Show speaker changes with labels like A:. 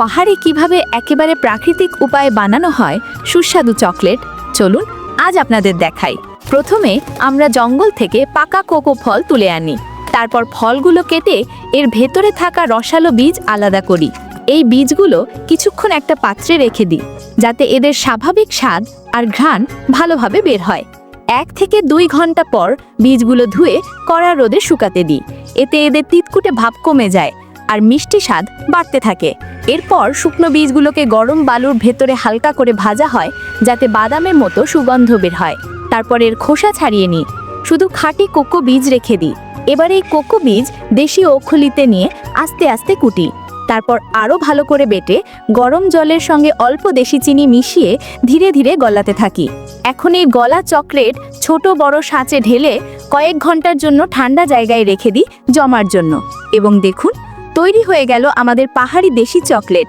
A: পাহাড়ে কীভাবে একেবারে প্রাকৃতিক উপায়ে বানানো হয়, সুস্বাদু চকলেট, চলুন আজ আপনাদের দেখাই। প্রথমে আমরা জঙ্গল থেকে পাকা কোকো ফল তুলে আনি। তারপর ফলগুলো কেটে এর ভেতরে থাকা রসালো বীজ আলাদা করি। এই বীজগুলো কিছুক্ষণ একটা পাত্রে রেখে দিই, যাতে এদের স্বাভাবিক স্বাদ আর ঘ্রাণ ভালোভাবে বের হয়। এক থেকে দুই ঘণ্টা পর বীজগুলো ধুয়ে কড়া রোদে শুকাতে দিই, এতে এদের তিতকুটে ভাব কমে যায়। আর মিষ্টি স্বাদ বাড়তে থাকে। এরপর শুকনো বীজগুলোকে গরম বালুর ভেতরে হালকা করে ভাজা হয়, যাতে বাদামের মতো সুগন্ধ বের হয়। তারপর এর খোসা ছাড়িয়ে নিই। শুধু খাঁটি কোকো বীজ রেখে দিই। এবার এই কোকো বীজ দেশি ওখলিতে নিয়ে আস্তে আস্তে কুটি। তারপর আরও ভালো করে বেটে গরম জলের সঙ্গে অল্প দেশি চিনি মিশিয়ে ধীরে ধীরে গলাতে থাকি। এখন এই গলা চকলেট ছোট বড় সাঁচে ঢেলে কয়েক ঘণ্টার জন্য ঠান্ডা জায়গায় রেখে দিই জমার জন্য। এবং দেখুন তৈরি হয়ে গেল আমাদের পাহাড়ি দেশি চকলেট।